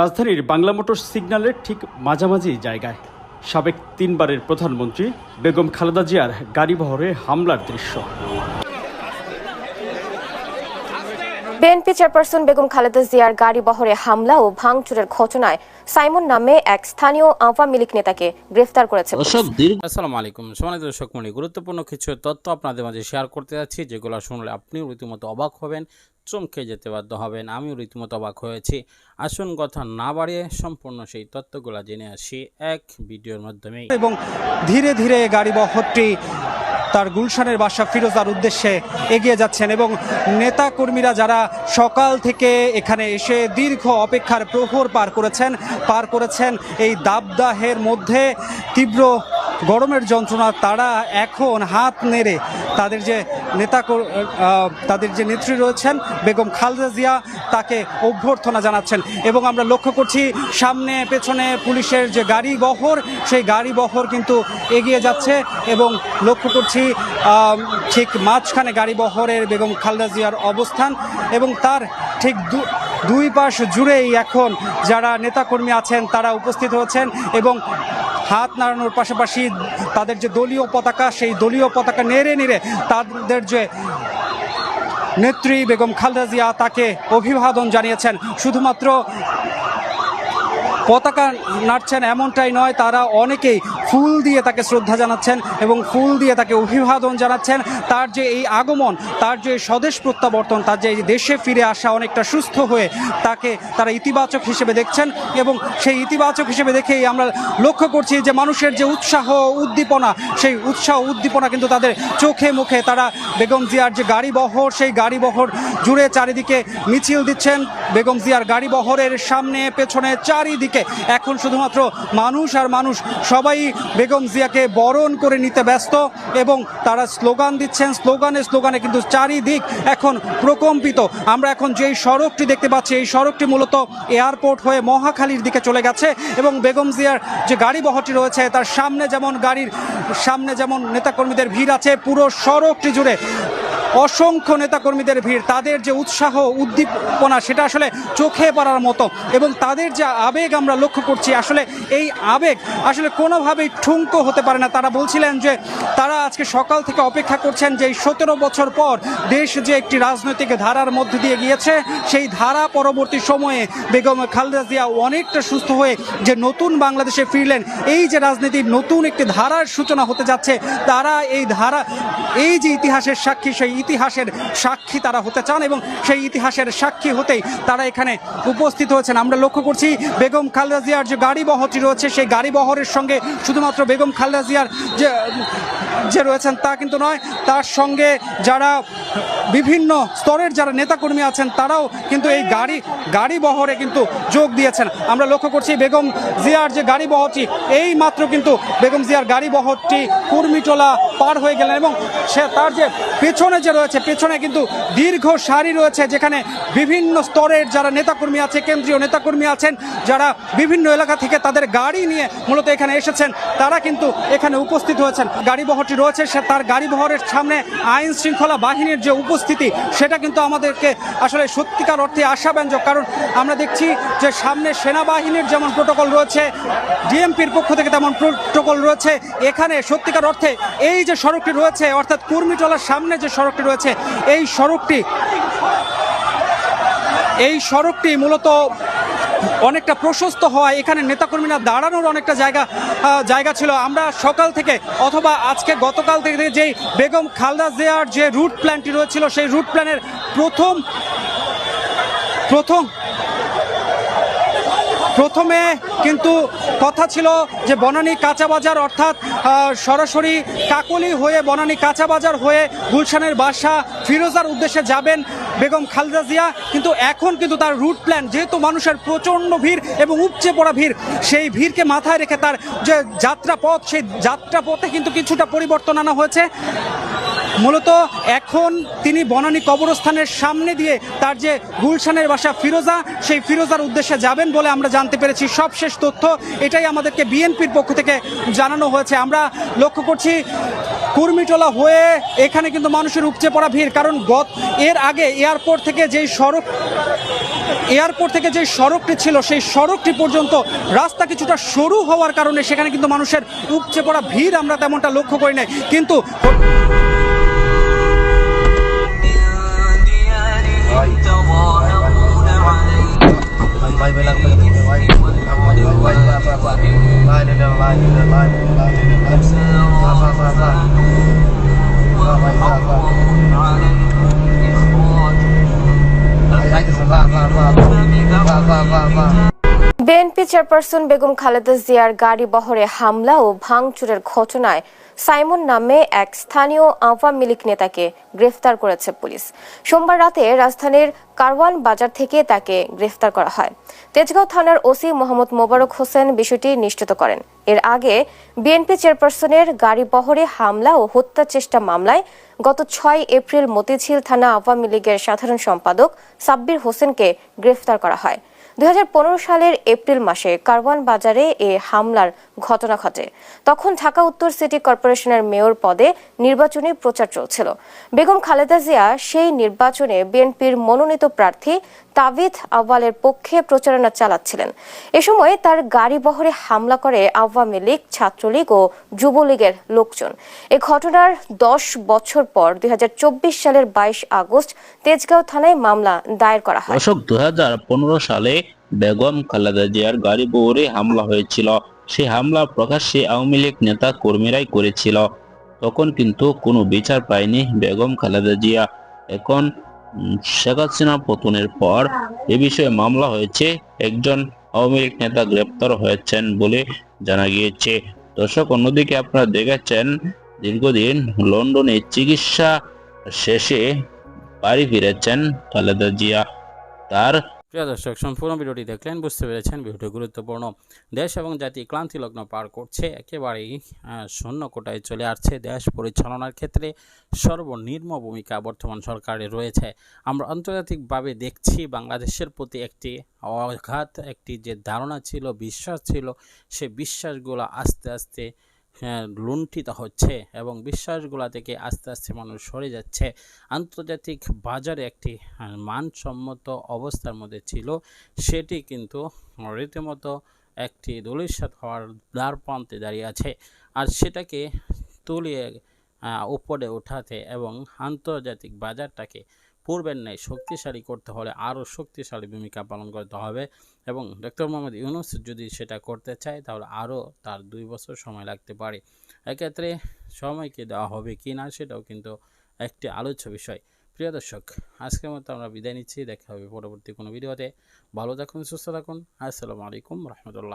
রাজধানীর বাংলা মোটর সিগন্যালের ঠিক মাঝামাঝি জায়গায় সাবেক তিনবারের প্রধানমন্ত্রী বেগম খালেদা জিয়ার গাড়িবহরে হামলার দৃশ্য। বিএনপি চেয়ারপারসন বেগম খালেদা জিয়ার গাড়ি বহরে হামলা ও ভাঙচুরের ঘটনায় সাইমন নামে এক স্থানীয় আওয়ামী লীগ নেতাকে গ্রেফতার করেছে আসসালামু আলাইকুম। সম্মানিত দর্শক মনি গুরুত্বপূর্ণ কিছু তথ্য আপনাদের মাঝে শেয়ার করতে যাচ্ছি যেগুলো শুনলে আপনিও রীতিমতো অবাক হবেন। চমকে যেতে বাধ্য হবেন। আমিও রীতিমতো অবাক হয়েছি। আসুন কথা না বাড়িয়ে সম্পূর্ণ সেই তত্ত্বগুলা জেনে আসি এক ভিডিওর মাধ্যমে এবং ধীরে ধীরে গাড়ি বহরটি তার গুলশানের বাসা ফিরোজার উদ্দেশ্যে এগিয়ে যাচ্ছেন এবং নেতা কর্মীরা যারা সকাল থেকে এখানে এসে দীর্ঘ অপেক্ষার প্রহর পার করেছেন পার করেছেন, এই দাবদাহের মধ্যে তীব্র গরমের যন্ত্রণা, তারা এখন হাত নেড়ে তাদের যে নেতা তাদের যে নেত্রী রয়েছেন, বেগম খালেদা জিয়া, তাকে অভ্যর্থনা জানাচ্ছেন। এবং আমরা লক্ষ্য করছি, সামনে, পেছনে পুলিশের যে গাড়ি বহর, সেই গাড়ি বহর কিন্তু এগিয়ে যাচ্ছে এবং লক্ষ্য করছি ঠিক মাঝখানে গাড়ি বহরের বেগম খালেদা জিয়ার অবস্থান এবং তার ঠিক দুই পাশ জুড়েই এখন যারা নেতাকর্মী আছেন, তারা উপস্থিত হয়েছেন এবং হাত নাড়ানোর পাশাপাশি তাদের যে দলীয় পতাকা, সেই দলীয় পতাকা নেড়ে নেড়ে তাদের যে নেত্রী বেগম খালেদা জিয়া তাকে অভিবাদন জানিয়েছেন। শুধুমাত্র পতাকা নাড়ছেন এমনটাই নয়, তারা অনেকেই ফুল দিয়ে তাকে শ্রদ্ধা জানাচ্ছেন এবং ফুল দিয়ে তাকে অভিবাদন জানাচ্ছেন। তার যে এই আগমন, তার যে স্বদেশ প্রত্যাবর্তন, তার যে দেশে ফিরে আসা অনেকটা সুস্থ হয়ে তাকে তারা ইতিবাচক হিসেবে দেখছেন এবং সেই ইতিবাচক হিসেবে দেখেই আমরা লক্ষ্য করছি যে মানুষের যে উৎসাহ উদ্দীপনা, সেই উৎসাহ উদ্দীপনা কিন্তু তাদের চোখে মুখে। তারা বেগম জিয়ার যে গাড়ি বহর সেই গাড়ি বহর জুড়ে চারিদিকে মিছিল দিচ্ছেন। বেগম জিয়ার গাড়ি বহরের সামনে, পেছনে, চারিদিকে। এখন শুধুমাত্র মানুষ আর মানুষ, সবাই বেগম জিয়াকে বরণ করে নিতে ব্যস্ত এবং তারা স্লোগান দিচ্ছেন, স্লোগানে স্লোগানে কিন্তু চারিদিক এখন প্রকম্পিত। আমরা এখন যেই সড়কটি দেখতে পাচ্ছি, এই সড়কটি মূলত এয়ারপোর্ট হয়ে মহাখালীর দিকে চলে গেছে এবং বেগম জিয়ার যে গাড়ি বহরটি রয়েছে, তার সামনে যেমন গাড়ির, সামনে যেমন নেতাকর্মীদের ভিড় আছে, পুরো সড়কটি জুড়ে অসংখ্য নেতাকর্মীদের ভিড়, তাদের যে উৎসাহ, উদ্দীপনা, সেটা আসলে চোখে পড়ার মতো এবং তাদের যে আবেগ আমরা লক্ষ্য করছি, আসলে এই আবেগ আসলে কোনোভাবেই ঠুনকো হতে পারে না। তারা বলছিলেন যে, তারা আজকে সকাল থেকে অপেক্ষা করছেন যে এই সতেরো বছর পর দেশ যে একটি রাজনৈতিক ধারার মধ্যে দিয়ে গিয়েছে, সেই ধারা পরবর্তী সময়ে বেগম খালেদা জিয়া অনেকটা সুস্থ হয়ে যে নতুন বাংলাদেশে ফিরলেন, এই যে রাজনীতির নতুন একটি ধারার সূচনা হতে যাচ্ছে, তারা এই ধারা, এই যে ইতিহাসের সাক্ষী, সেই ইতিহাসের সাক্ষী তারা হতে চান এবং সেই ইতিহাসের সাক্ষী হতেই তারা এখানে উপস্থিত হয়েছেন। আমরা লক্ষ্য করছি বেগম খালেদা জিয়ার যে গাড়ি বহরটি রয়েছে, সেই গাড়ি বহরের সঙ্গে শুধুমাত্র বেগম খালেদা জিয়ার যে যে রয়েছেন তা কিন্তু নয়, তার সঙ্গে যারা বিভিন্ন স্তরের যারা নেতাকর্মী আছেন, তারাও কিন্তু এই গাড়ি গাড়ি বহরে কিন্তু যোগ দিয়েছেন। আমরা লক্ষ্য করছি বেগম জিয়ার যে গাড়ি বহরটি, এই মাত্র কিন্তু বেগম জিয়ার গাড়ি বহরটি কুর্মিটোলা পার হয়ে গেলেন এবং সে তার যে পেছনে যে রয়েছে, পেছনে কিন্তু দীর্ঘ সারি রয়েছে, যেখানে বিভিন্ন স্তরের যারা নেতাকর্মী আছে, কেন্দ্রীয় নেতাকর্মী আছেন, যারা বিভিন্ন এলাকা থেকে তাদের গাড়ি নিয়ে মূলত এখানে এসেছেন, তারা কিন্তু এখানে উপস্থিত হয়েছেন। গাড়ি বহরটি রয়েছে, সে তার গাড়ি বহরের সামনে আইন শৃঙ্খলা বাহিনীর যে উপস্থিতি, সেটা কিন্তু আমাদেরকে আসলে সত্যিকার অর্থে আশাব্যঞ্জক। কারণ আমরা দেখছি যে সামনে সেনাবাহিনীর যেমন প্রোটোকল রয়েছে, ডিএমপির পক্ষ থেকে তেমন প্রোটোকল রয়েছে। এখানে সত্যিকার অর্থে এই যে সড়কটি রয়েছে, অর্থাৎ কুর্মিটলার সামনে যে সড়কটি রয়েছে, এই সড়কটি এই সড়কটি মূলত অনেকটা প্রশস্ত হওয়ায় এখানে নেতাকর্মীরা দাঁড়ানোর অনেকটা জায়গা জায়গা ছিল। আমরা সকাল থেকে অথবা আজকে গতকাল থেকে যেই বেগম খালদা জিয়ার যে রুট প্ল্যানটি রয়েছিল, সেই রুট প্ল্যানের প্রথম প্রথম, প্রথমে কিন্তু কথা ছিল যে বনানী কাঁচা বাজার অর্থাৎ সরাসরি কাকলি হয়ে বনানী কাঁচা বাজার হয়ে গুলশানের বাসা ফিরোজার উদ্দেশ্যে যাবেন। বেগম খালেদা জিয়া, কিন্তু এখন কিন্তু তার রুট প্ল্যান যেহেতু মানুষের প্রচণ্ড ভিড় এবং উপচে পড়া ভিড়, সেই ভিড়কে মাথায় রেখে তার যে যাত্রাপথ, সেই যাত্রাপথে কিন্তু কিছুটা পরিবর্তন আনা হয়েছে। মূলত এখন তিনি বনানী কবরস্থানের সামনে দিয়ে তার যে গুলশানের বাসা ফিরোজা, সেই ফিরোজার উদ্দেশ্যে যাবেন বলে আমরা জানতে পেরেছি। সবশেষ তথ্য এটাই আমাদেরকে বিএনপির পক্ষ থেকে জানানো হয়েছে। আমরা লক্ষ্য করছি, কুর্মিটোলা হয়ে এখানে কিন্তু মানুষের উপচে পড়া ভিড়। কারণ গত, এর আগে এয়ারপোর্ট থেকে যেই সড়ক, এয়ারপোর্ট থেকে যে সড়কটি ছিল, সেই সড়কটি পর্যন্ত রাস্তা কিছুটা সরু হওয়ার কারণে সেখানে কিন্তু মানুষের উপচে পড়া ভিড় আমরা তেমনটা লক্ষ্য করি নাই। কিন্তু भाई बेला চেয়ারপারসন বেগম খালেদা জিয়ার গাড়ি বহরে হামলা ও ভাঙচুরের ঘটনায় সাইমন নামে এক স্থানীয় আওয়ামী লীগ নেতাকে গ্রেফতার করেছে পুলিশ। সোমবার রাতে রাজধানীর কারওয়ান বাজার থেকে তাকে গ্রেফতার করা হয়। তেজগাঁও থানার ওসি মোহাম্মদ মোবারক হোসেন বিষয়টি নিশ্চিত করেন। এর আগে বিএনপি চেয়ারপারসনের গাড়ি বহরে হামলা ও হত্যা চেষ্টা মামলায় গত ছয় এপ্রিল মতিঝিল থানা আওয়ামী লীগের সাধারণ সম্পাদক সাব্বির হোসেনকে গ্রেফতার করা হয়। দুই হাজার পনেরো সালের এপ্রিল মাসে কারওয়ান বাজারে এ হামলার ঘটনা ঘটে। তখন ঢাকা উত্তর সিটি কর্পোরেশনের মেয়র পদে নির্বাচনী প্রচার চলছিল। বেগম খালেদা জিয়া সেই নির্বাচনে বিএনপির মনোনীত প্রার্থী তাবিথ আওয়ালের পক্ষে প্রচারণা চালাচ্ছিলেন। এ সময় তার গাড়ি বহরে হামলা করে আওয়ামী লীগ, ছাত্রলীগ ও যুবলীগের লোকজন। এ ঘটনার দশ বছর পর দুই হাজার চব্বিশ সালের বাইশ আগস্ট তেজগাঁও থানায় মামলা দায়ের করা হয়। দু সালে বেগম খালেদা জিয়ার গাড়ি বহরে হামলা হয়েছিল। সে হামলা প্রকাশ্যে আওয়ামী লীগ নেতা কর্মীরাই করেছিল। তখন কিন্তু কোনো বিচার পায়নি বেগম খালেদা জিয়া। এখন শেখ হাসিনা পতনের পর এ বিষয়ে মামলা হয়েছে। একজন আওয়ামী লীগ নেতা গ্রেপ্তার হয়েছেন বলে জানা গিয়েছে। দর্শক, অন্যদিকে আপনারা দেখেছেন দীর্ঘদিন লন্ডনে চিকিৎসা শেষে বাড়ি ফিরেছেন খালেদা জিয়া। তার প্রিয় দর্শক, সম্পূর্ণ ভিডিওটি দেখলেন বুঝতে পেরেছেন ভিডিওটি গুরুত্বপূর্ণ। দেশ এবং জাতি ক্লান্তি লগ্ন পার করছে, একেবারেই শূন্য কোটায় চলে আসছে। দেশ পরিচালনার ক্ষেত্রে সর্বনিম্ন ভূমিকা বর্তমান সরকারের রয়েছে। আমরা আন্তর্জাতিকভাবে দেখছি বাংলাদেশের প্রতি একটি অঘাত, একটি যে ধারণা ছিল, বিশ্বাস ছিল, সে বিশ্বাসগুলো আস্তে আস্তে লুণ্ঠিত হচ্ছে এবং বিশ্বাসগুলা থেকে আস্তে আস্তে মানুষ সরে যাচ্ছে। আন্তর্জাতিক বাজারে একটি মানসম্মত অবস্থার মধ্যে ছিল। সেটি কিন্তু রীতিমতো একটি দলিসাত হওয়ার দ্বার প্রান্তে দাঁড়িয়ে আছে আর সেটাকে তুলিয়ে উপরে ওঠাতে এবং আন্তর্জাতিক বাজারটাকে পূর্বের ন্যায় শক্তিশালী করতে হলে আরও শক্তিশালী ভূমিকা পালন করতে হবে। এবং ডক্টর মোহাম্মদ ইউনুস যদি সেটা করতে চায়, তাহলে আরও তার দুই বছর সময় লাগতে পারে। এক্ষেত্রে সময়কে দেওয়া হবে কি না, সেটাও কিন্তু একটি আলোচ্য বিষয়। প্রিয় দর্শক, আজকের মতো আমরা বিদায় নিচ্ছি। দেখা হবে পরবর্তী কোনো ভিডিওতে। ভালো থাকুন, সুস্থ থাকুন। আসসালামু আলাইকুম রহমতুল্লাহ।